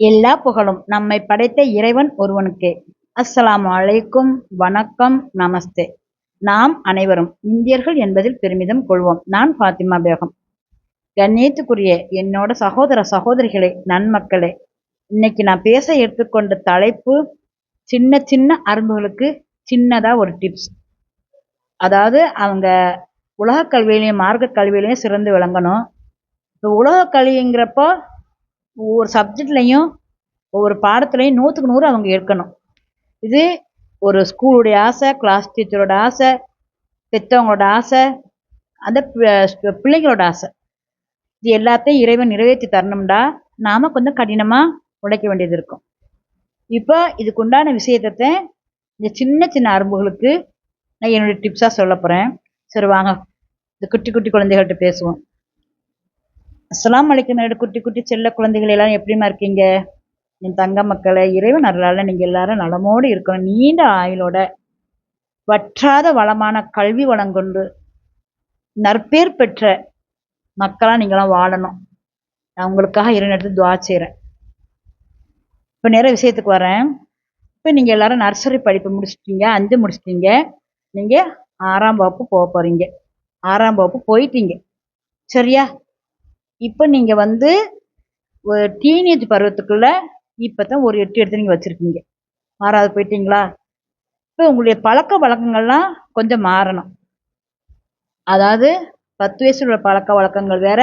எல்லா புகழும் நம்மை படைத்த இறைவன் ஒருவனுக்கே. அஸ்ஸலாம் அலைக்கும் வணக்கம் நமஸ்தே. நாம் அனைவரும் இந்தியர்கள் என்பதில் பெருமிதம் கொள்வோம். நான் ஃபாத்திமா பேகம். கண்ணியத்துக்குரிய என்னோட சகோதர சகோதரிகளே நன்மக்களே இன்னைக்கு நான் பேச எடுத்துக்கொண்ட தலைப்பு சின்ன சின்ன அரும்புகளுக்கு சின்னதா ஒரு டிப்ஸ் அதாவது அவங்க உலக கல்வியிலையும் மார்க்க கல்வியிலையும் சிறந்து விளங்கணும். இப்போ உலக கல்விங்கிறப்போ ஒவ்வொரு சப்ஜெக்ட்லையும் ஒவ்வொரு பாடத்துலையும் நூற்றுக்கு நூறு அவங்க இருக்கணும் இது ஒரு ஸ்கூலுடைய ஆசை கிளாஸ் டீச்சரோட ஆசை பெற்றவங்களோட ஆசை அந்த பிள்ளைங்களோட ஆசை. இது எல்லாத்தையும் இறைவன் நிறைவேற்றி தரணும்டா. நாம் கொஞ்சம் கடினமாக உழைக்க வேண்டியது இருக்கும். இப்போ இதுக்கு உண்டான விஷயத்தை இந்த சின்ன சின்ன அரும்புகளுக்கு நான் என்னுடைய டிப்ஸாக சொல்ல போகிறேன் சரி வாங்க. இந்த குட்டி குட்டி குழந்தைகள்கிட்ட பேசுவோம். அஸ்லாம் அலைக்கும் குட்டி குட்டி செல்ல குழந்தைகள் எல்லாம் எப்படிம்மா இருக்கீங்க? என் தங்க மக்களை இறைவன் அருளால நீங்கள் எல்லாரும் நலமோடு இருக்கணும். நீண்ட ஆயுளோட வற்றாத வளமான கல்வி வளம் கொண்டு நற்பேர் பெற்ற மக்களாக நீங்களாம் வாழணும். நான் உங்களுக்காக இறைவனிடத்து துவா செய்கிறேன் இப்போ நேர விஷயத்துக்கு வரேன். இப்போ நீங்கள் எல்லாரும் நர்சரி படிப்பு முடிச்சிட்டீங்க அஞ்சு முடிச்சிட்டீங்க. நீங்கள் ஆறாம் வகுப்பு போக போகிறீங்க ஆறாம் வகுப்பு போயிட்டீங்க. சரியா? இப்போ நீங்கள் வந்து ஒரு டீனேஜ் பருவத்துக்குள்ள இப்போ தான் ஒரு எட்டு எடுத்து நீங்கள் வச்சுருக்கீங்க. மாறாது போயிட்டீங்களா? இப்போ உங்களுடைய பழக்க வழக்கங்கள்லாம் கொஞ்சம் மாறணும். அதாவது பத்து வயசுல உள்ள பழக்க வழக்கங்கள் வேற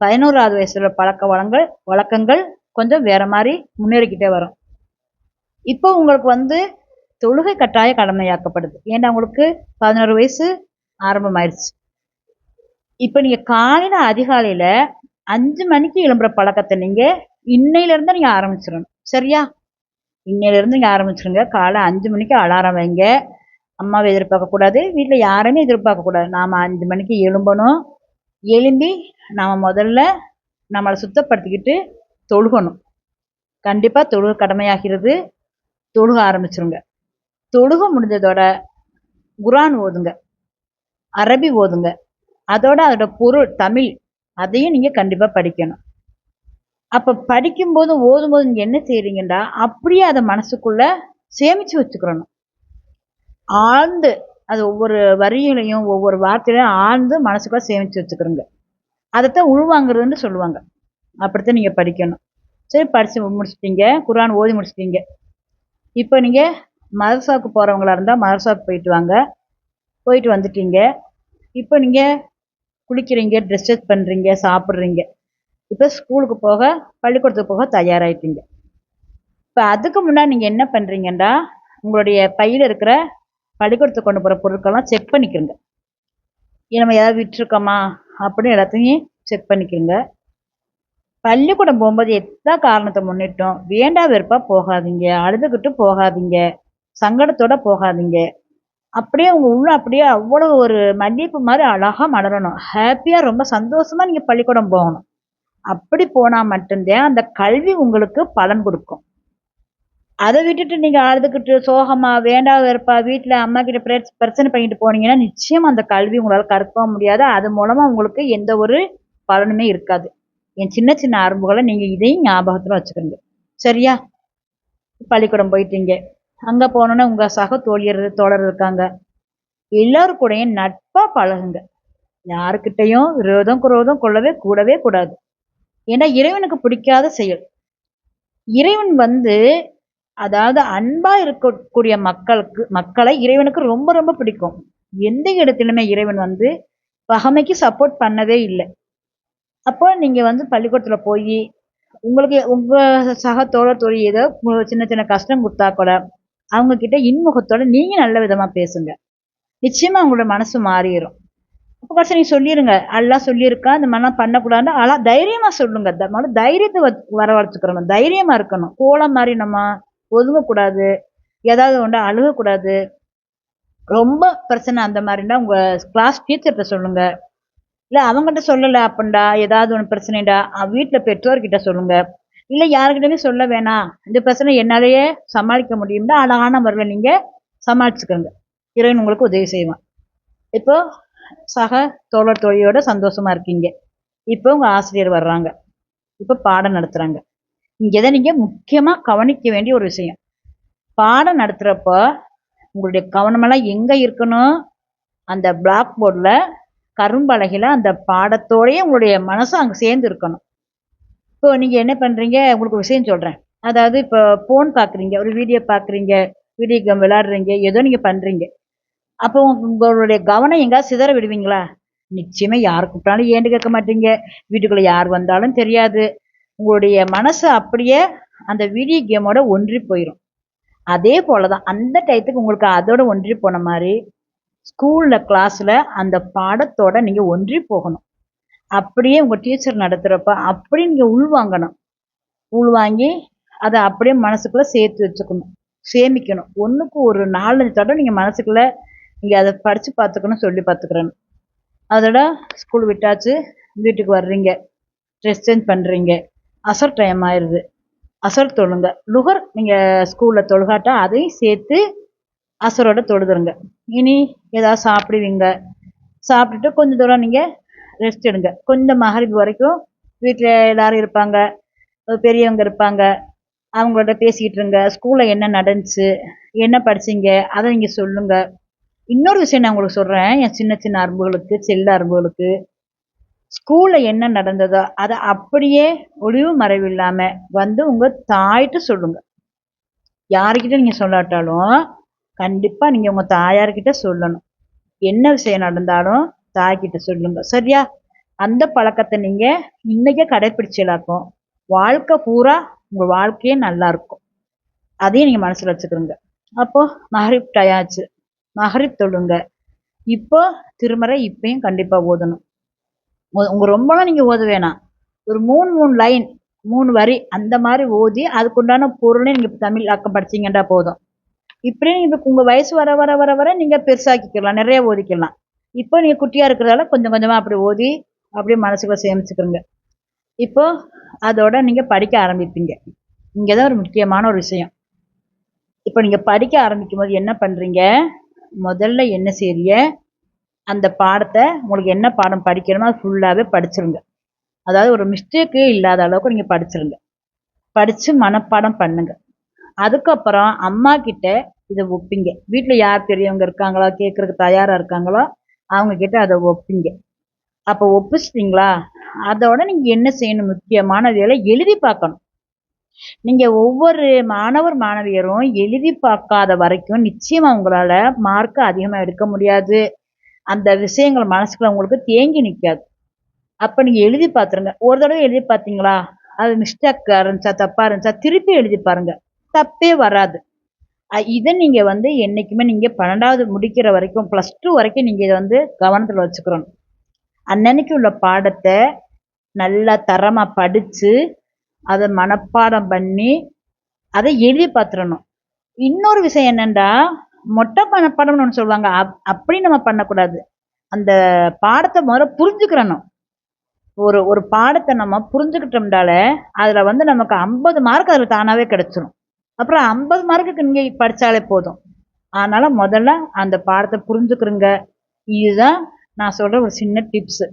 பதினோராவது வயசுல உள்ள பழக்க வளங்கள் வழக்கங்கள் கொஞ்சம் வேற மாதிரி முன்னேறிக்கிட்டே வரும். இப்போ உங்களுக்கு வந்து தொழுகை கட்டாய கடமையாக்கப்படுது. ஏன்னா உங்களுக்கு பதினோரு வயசு ஆரம்பமாயிடுச்சு இப்போ நீங்கள் காலையில் அதிகாலையில் அஞ்சு மணிக்கு எழும்புற பழக்கத்தை நீங்கள் இன்னையிலேருந்து நீங்கள் ஆரம்பிச்சிடணும் சரியா? இன்னையிலேருந்து நீங்கள் ஆரம்பிச்சிருங்க. காலை அஞ்சு மணிக்கு அலாரம் வைங்க. அம்மாவை எதிர்பார்க்கக்கூடாது வீட்டில் யாரையுமே எதிர்பார்க்கக்கூடாது நாம் அஞ்சு மணிக்கு எழும்பணும். எழும்பி நாம் முதல்ல நம்மளை சுத்தப்படுத்திக்கிட்டு தொழுகணும். கண்டிப்பாக தொழுக கடமையாகிறது. தொழுக ஆரம்பிச்சிருங்க. தொழுக முடிஞ்சதோட குரான் ஓதுங்க. அரபி ஓதுங்க. அதோட அதோட பொருள் தமிழ் அதையும் நீங்கள் கண்டிப்பாக படிக்கணும். அப்போ படிக்கும்போது ஓதும்போது நீங்கள் என்ன செய்கிறீங்கன்னா அப்படியே அதை மனசுக்குள்ள சேமித்து வச்சுக்கிறணும் ஆழ்ந்து அது ஒவ்வொரு வரிகளையும் ஒவ்வொரு வார்த்தையிலையும் ஆழ்ந்து மனசுக்குள்ள சேமித்து வச்சுக்கிறோங்க. அதைத்தான் உள்வாங்கிறதுன்னு சொல்லுவாங்க. அப்படித்தான் நீங்கள் படிக்கணும். சரி படித்து முடிச்சிட்டீங்க குரான் ஓதி முடிச்சிட்டீங்க. இப்போ நீங்கள் மதர்சாவுக்கு போகிறவங்களா இருந்தால் மதர்சாவுக்கு போயிட்டு வாங்க. போயிட்டு வந்துட்டீங்க. இப்போ நீங்கள் குளிக்கிறீங்க ட்ரெஸ் பண்ணுறீங்க சாப்பிட்றீங்க. இப்போ ஸ்கூலுக்கு போக பள்ளிக்கூடத்துக்கு போக தயாராகிட்டீங்க இப்போ அதுக்கு முன்னாடி நீங்கள் என்ன பண்ணுறீங்கன்னா உங்களுடைய பையில் இருக்கிற பள்ளிக்கூடத்துக்கு கொண்டு போகிற பொருட்கள்லாம் செக் பண்ணிக்கிறங்க. நம்ம ஏதாவது விட்டுருக்கோமா? அப்படின்னு எல்லாத்தையும் செக் பண்ணிக்கிறங்க. பள்ளிக்கூடம் போகும்போது எத்தனை காரணத்தை முன்னிட்டோம்? வேண்டா வெறுப்பாக போகாதீங்க அழுதுகிட்டு போகாதீங்க சங்கடத்தோட போகாதீங்க. அப்படியே அவங்க உள்ள அப்படியே அவ்வளோ ஒரு மல்லிகைப்பூ மாதிரி அழகாக மலரணும். ஹாப்பியாக ரொம்ப சந்தோஷமாக நீங்கள் பள்ளிக்கூடம் போகணும். அப்படி போனால் மட்டும்தான் அந்த கல்வி உங்களுக்கு பலன் கொடுக்கும். அதை விட்டுட்டு நீங்கள் அழுதுகிட்டு சோகமாக வேண்டா வெறுப்பா வீட்டில் அம்மா கிட்ட பிரச்~ பிரச்சனை பண்ணிட்டு போனீங்கன்னா நிச்சயம் அந்த கல்வி உங்களால் கற்கவும் முடியாது. அது மூலமாக உங்களுக்கு எந்த ஒரு பலனுமே இருக்காது. என் சின்ன சின்ன அரும்புகளை நீங்கள் இதையும் ஞாபகத்தில் வச்சுக்கோங்க. சரியா? பள்ளிக்கூடம் போயிட்டீங்க. அங்க போனோன்னே உங்க சக தோழியர் தோழர் இருக்காங்க. எல்லாரும் கூடயும் நட்பா பழகுங்க. யாருக்கிட்டையும் விரோதம் குரோதம் கொள்ளவே கூடவே கூடாது. ஏன்னா இறைவனுக்கு பிடிக்காத செயல். இறைவன் வந்து அதாவது அன்பா இருக்கக்கூடிய மக்களுக்கு மக்களை இறைவனுக்கு ரொம்ப ரொம்ப பிடிக்கும். எந்த இடத்திலுமே இறைவன் வந்து பகைமைக்கு சப்போர்ட் பண்ணவே இல்லை. அப்போ நீங்க வந்து பள்ளிக்கூடத்துல போய் உங்களுக்கு உங்க சக தோழர் தோழி ஏதோ சின்ன சின்ன கஷ்டம் கொடுத்தா கூட அவங்க கிட்ட இன்முகத்தோட நீங்க நல்ல விதமா பேசுங்க. நிச்சயமா அவங்களோட மனசு மாறிடும் அப்போ கடைசி நீங்க சொல்லிருங்க. எல்லாம் சொல்லியிருக்கா இந்த மாதிரிலாம் பண்ணக்கூடாதுன்னு அழா தைரியமா சொல்லுங்க. த- தைரியத்தை வ- வரவழைச்சுக்கிறணும் தைரியமா இருக்கணும். கோலம் மாதிரி நம்ம ஒதுங்கக்கூடாது. ஏதாவது ஒன்று அழுகக்கூடாது. ரொம்ப பிரச்சனை அந்த மாதிரின்னா உங்க கிளாஸ் டீச்சர்கிட்ட சொல்லுங்க. இல்லை அவங்ககிட்ட சொல்லலை அப்படின்டா ஏதாவது ஒன்று பிரச்சனைடா வீட்டில் பெற்றோர்கிட்ட சொல்லுங்கள் இல்லை யாருக்கிட்டமே சொல்ல வேணாம். இந்த பிரச்சனை என்னாலேயே சமாளிக்க முடியும்னா அழகான முறையில் நீங்கள் சமாளிச்சுக்கோங்க. இறைவன் உங்களுக்கு உதவி செய்வான். இப்போ சக தோழர் தோழியோட சந்தோஷமாக இருக்கீங்க. இப்போ உங்கள் ஆசிரியர் வர்றாங்க. இப்போ பாடம் நடத்துகிறாங்க இங்கே தான் நீங்கள் முக்கியமாக கவனிக்க வேண்டிய ஒரு விஷயம். பாடம் நடத்துகிறப்போ உங்களுடைய கவனமெல்லாம் எங்கே இருக்கணும்? அந்த பிளாக் போர்டில் கரும்பலகையில் அந்த பாடத்தோடயே உங்களுடைய மனசும் அங்கே சேர்ந்து இருக்கணும். இப்போ நீங்கள் என்ன பண்ணுறீங்க உங்களுக்கு ஒரு விஷயம் சொல்கிறேன் அதாவது இப்போ ஃபோன் பார்க்குறீங்க ஒரு வீடியோ பார்க்குறீங்க வீடியோ கேம் விளாடுறீங்க ஏதோ நீங்கள் பண்ணுறீங்க அப்போ உங்களுடைய கவனம் எங்கேயாவது சிதற விடுவீங்களா? நிச்சயமாக யார் கூப்பிட்டாலும் ஏண்டு கேட்க மாட்டீங்க. வீட்டுக்குள்ளே யார் வந்தாலும் தெரியாது. உங்களுடைய மனசு அப்படியே அந்த வீடியோ கேமோட ஒன்றி போயிடும் அதே போல தான் அந்த டயத்துக்கு உங்களுக்கு அதோட ஒன்றி போன மாதிரி ஸ்கூலில் கிளாஸில் அந்த பாடத்தோட நீங்கள் ஒன்றி போகணும். அப்படியே உங்கள் டீச்சர் நடத்துகிறப்ப அப்படியே நீங்கள் உள்வாங்கணும் உள்வாங்கி அதை அப்படியே மனசுக்குள்ளே சேர்த்து வச்சுக்கணும். சேமிக்கணும். ஒன்றுக்கு ஒரு நாலஞ்சு தடவை நீங்கள் மனசுக்குள்ளே நீங்கள் அதை படித்து பார்த்துக்கணும் சொல்லி பார்த்துக்கிறேன். அதோட ஸ்கூல் விட்டாச்சு. வீட்டுக்கு வர்றீங்க. ட்ரெஸ் சேஞ்ச் பண்ணுறீங்க அசர் டைம் ஆயிடுது அசர் தொழுங்க. லுகர் நீங்கள் ஸ்கூலில் தொழுகாட்டா அதையும் சேர்த்து அசரோட தொழுதுருங்க. இனி ஏதாவது சாப்பிடுவீங்க. சாப்பிட்டுட்டு கொஞ்சம் தூரம் நீங்கள் ரெஸ்ட் எடுங்க. கொஞ்சம் மகரிப்பு வரைக்கும் வீட்டில் எல்லோரும் இருப்பாங்க. பெரியவங்க இருப்பாங்க. அவங்களோட பேசிக்கிட்டு இருங்க. ஸ்கூலில் என்ன நடந்துச்சு என்ன படிச்சீங்க அதை நீங்கள் சொல்லுங்கள் இன்னொரு விஷயம் நான் உங்களுக்கு சொல்கிறேன் என் சின்ன சின்ன அரும்புகளுக்கு செல்ல அரும்புகளுக்கு ஸ்கூலில் என்ன நடந்ததோ அதை அப்படியே ஒளிவு மறைவு இல்லாமல் வந்து உங்கள் தாய்கிட்ட சொல்லுங்கள் யாருக்கிட்ட நீங்கள் சொல்லாட்டாலும் கண்டிப்பாக நீங்கள் உங்கள் தாயார்கிட்ட சொல்லணும். என்ன விஷயம் நடந்தாலும் தாய்கிட்ட சொல்லுங்க. சரியா? அந்த பழக்கத்தை நீங்க இன்னைக்கே கடைப்பிடிச்சலாக்கும் வாழ்க்கை பூரா உங்க வாழ்க்கையே நல்லா இருக்கும். அதையும் நீங்க மனசுல வச்சுக்கிறோங்க அப்போ மஹரிப் டயாச்சு மஹரிப் தொழுங்க. இப்போ திருமறை இப்பயும் கண்டிப்பா ஓதணும். உங்க ரொம்பலாம் நீங்க ஓத வேணாம். ஒரு மூணு மூணு லைன் மூணு வரி அந்த மாதிரி ஓதி அதுக்குண்டான பொருளை நீங்க தமிழ் அக்கம் படிச்சீங்கன்னா போதும். இப்படியே நீங்க உங்க வயசு வர வர வர வர நீங்க பெருசாக்கிக்கலாம். நிறைய ஓதிக்கலாம். இப்போ நீங்கள் குட்டியாக இருக்கிறதால கொஞ்சம் கொஞ்சமாக அப்படி ஓதி அப்படியே மனசுக்குள்ள சேமிச்சுக்கிறோங்க. இப்போ அதோட நீங்கள் படிக்க ஆரம்பிப்பீங்க. இங்கே தான் ஒரு முக்கியமான ஒரு விஷயம். இப்போ நீங்கள் படிக்க ஆரம்பிக்கும் போது என்ன பண்ணுறீங்க முதல்ல என்ன செய்ய அந்த பாடத்தை உங்களுக்கு என்ன பாடம் படிக்கணுமோ அது ஃபுல்லாகவே படிச்சிருங்க. அதாவது ஒரு மிஸ்டேக்கு இல்லாத அளவுக்கு நீங்கள் படிச்சிருங்க. படித்து மனப்பாடம் பண்ணுங்க. அதுக்கப்புறம் அம்மா கிட்ட இதை ஒப்பிங்க. வீட்டில் யார் பெரியவங்க இருக்காங்களோ? கேட்குறதுக்கு தயாராக இருக்காங்களோ? அவங்க கிட்ட அதை ஒப்பிங்க. அப்போ ஒப்பிச்சிட்டிங்களா? அதோட நீங்கள் என்ன செய்யணும்? முக்கியமான வேலை எழுதி பார்க்கணும். நீங்கள் ஒவ்வொரு மாணவர் மாணவியரும் எழுதி பார்க்காத வரைக்கும் நிச்சயமாக உங்களால் மார்க்கு அதிகமாக எடுக்க முடியாது. அந்த விஷயங்கள் மனசுக்குள்ள உங்களுக்கு தேங்கி நிற்காது அப்போ நீங்கள் எழுதி பார்த்துருங்க. ஒரு தடவை எழுதி பார்த்தீங்களா? அது மிஸ்டேக்காக இருந்துச்சா? தப்பாக இருந்துச்சா? திருப்பி எழுதி பாருங்க. தப்பே வராது. இதை நீங்கள் வந்து என்றைக்குமே நீங்கள் பன்னெண்டாவது முடிக்கிற வரைக்கும் ப்ளஸ் டூ வரைக்கும் நீங்கள் இதை வந்து கவனத்தில் வச்சுக்கிறோம் அன்னன்னைக்கு உள்ள பாடத்தை நல்லா தரமாக படித்து அதை மனப்பாடம் பண்ணி அதை எழுதி பார்த்துடணும். இன்னொரு விஷயம் என்னென்னா மொட்டை மனப்பாடம்னு ஒன்று சொல்லுவாங்க. அப் அப்படி நம்ம பண்ணக்கூடாது. அந்த பாடத்தை முதல்ல புரிஞ்சுக்கிறணும். ஒரு ஒரு பாடத்தை நம்ம புரிஞ்சுக்கிட்டோம்னால அதில் வந்து நமக்கு ஐம்பது மார்க் அதில் தானாகவே கிடச்சிரும். அப்புறம் ஐம்பது மார்க்குக்கு நீங்கள் படித்தாலே போதும். அதனால் முதல்ல அந்த பாடத்தை புரிஞ்சுக்கிறங்க இதுதான் நான் சொல்கிற ஒரு சின்ன டிப்ஸு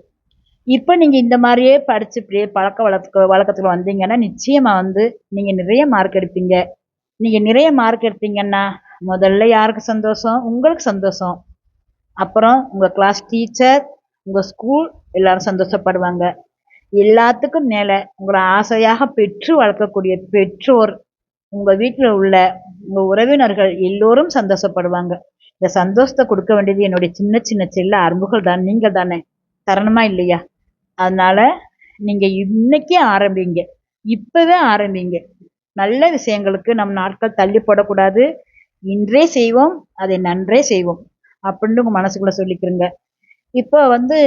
இப்போ நீங்கள் இந்த மாதிரியே படித்து இப்படியே பழக்க வழக்க வழக்கத்தில் வந்தீங்கன்னா நிச்சயமாக வந்து நீங்கள் நிறைய மார்க் எடுப்பீங்க. நீங்கள் நிறைய மார்க் எடுத்தீங்கன்னா முதல்ல யாருக்கு சந்தோஷம்? உங்களுக்கு சந்தோஷம். அப்புறம் உங்கள் கிளாஸ் டீச்சர் உங்கள் ஸ்கூல் எல்லாரும் சந்தோஷப்படுவாங்க. எல்லாத்துக்கும் மேலே உங்களை ஆசையாக பெற்று வளர்க்கக்கூடிய பெற்றோர் உங்கள் வீட்டில் உள்ள உங்கள் உறவினர்கள் எல்லோரும் சந்தோஷப்படுவாங்க. இந்த சந்தோஷத்தை கொடுக்க வேண்டியது என்னுடைய சின்ன சின்ன செல்ல அரும்புகள் தான். நீங்கள் தானே? தரணுமா இல்லையா? அதனால் நீங்கள் இன்னைக்கே ஆரம்பிங்க. இப்போவே ஆரம்பிங்க. நல்ல விஷயங்களுக்கு நம் நாட்கள் தள்ளி போடக்கூடாது. இன்றே செய்வோம் அதை நன்றே செய்வோம். அப்படின்னு உங்கள் மனசுக்குள்ளே சொல்லிக்கிறங்க. இப்போ வந்து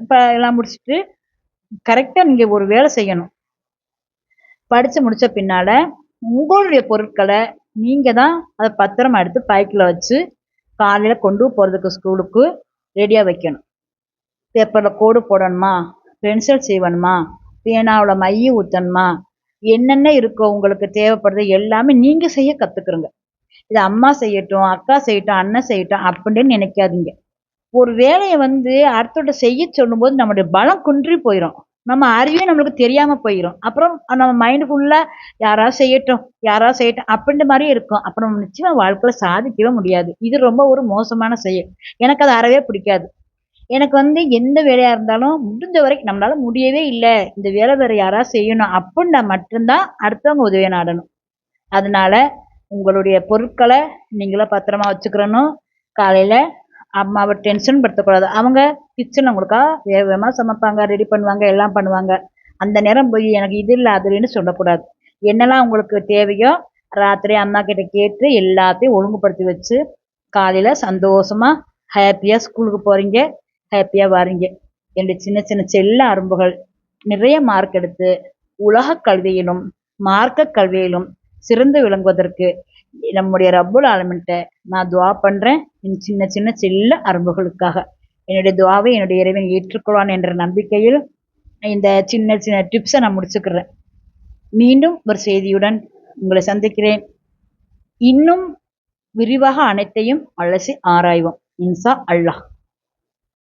இப்போ எல்லாம் முடிச்சுட்டு கரெக்டாக நீங்கள் ஒரு வேலை செய்யணும். படித்து முடித்த பின்னால் உங்களுடைய பொருட்களை நீங்கள் தான் அதை பத்திரமா எடுத்து பைக்கில் வச்சு காலையில் கொண்டு போகிறதுக்கு ஸ்கூலுக்கு ரெடியாக வைக்கணும். பேப்பரில் கோடு போடணுமா? பென்சில் செய்வணுமா? பேனாவில் மைய ஊற்றணுமா என்னென்ன இருக்கோ உங்களுக்கு தேவைப்படுறது எல்லாமே நீங்கள் செய்ய கற்றுக்குறங்க இது அம்மா செய்யட்டும் அக்கா செய்யட்டும் அண்ணன் செய்யட்டும் அப்படின்னு நினைக்காதீங்க. ஒரு வேலையை வந்து அடுத்தோட செய்ய சொல்லும்போது நம்முடைய பலம் குன்றி போயிடும் நம்ம அறிவே நம்மளுக்கு தெரியாமல் போயிடும் அப்புறம் நம்ம மைண்டு ஃபுல்லாக யாராவது செய்யட்டும் யாராவது செய்யட்டும் அப்படின்ற மாதிரி இருக்கும். அப்புறம் நிச்சயமாக வாழ்க்கையில் சாதிக்கவே முடியாது. இது ரொம்ப ஒரு மோசமான செயல். எனக்கு அது அறவே பிடிக்காது. எனக்கு வந்து எந்த வேலையாக இருந்தாலும் முடிஞ்ச வரைக்கும் நம்மளால் முடியவே இல்லை. இந்த வேலை வேறு யாராவது செய்யணும் அப்படின்னா மட்டும்தான் அடுத்தவங்க உதவியை நாடணும். அதனால உங்களுடைய பொருட்களை நீங்களே பத்திரமா வச்சுக்கிறணும். காலையில் அம்மாவை டென்ஷன் படுத்தக்கூடாது. அவங்க கிச்சன் உங்களுக்காக வேக வேகமாக சமைப்பாங்க ரெடி பண்ணுவாங்க எல்லாம் பண்ணுவாங்க. அந்த நேரம் போய் எனக்கு இது இல்லை அது இல்லைன்னு சொல்லக்கூடாது. என்னெல்லாம் உங்களுக்கு தேவையோ ராத்திரி அம்மா கிட்ட கேட்டு எல்லாத்தையும் ஒழுங்குபடுத்தி வச்சு காலையில் சந்தோஷமாக ஹாப்பியாக ஸ்கூலுக்கு போகிறீங்க ஹாப்பியாக வரீங்க. என்னுடைய சின்ன சின்ன செல்ல அரும்புகள் நிறைய மார்க் எடுத்து உலக கல்வியிலும் மார்க்க கல்வியிலும் சிறந்து விளங்குவதற்கு நம்முடைய ரப்புல் ஆலமின்ட்ட நான் துவா பண்ணுறேன் என் சின்ன சின்ன செல்ல அரும்புகளுக்காக. என்னுடைய துவாவை என்னுடைய இறைவன் ஏற்றுக்கொள்வான் என்ற நம்பிக்கையில் இந்த சின்ன சின்ன டிப்ஸை நான் முடிச்சுக்கிறேன். மீண்டும் ஒரு செய்தியுடன் உங்களை சந்திக்கிறேன். இன்னும் விரிவாக அனைத்தையும் அலசி ஆராய்வோம். இன்சா அல்லாஹ்.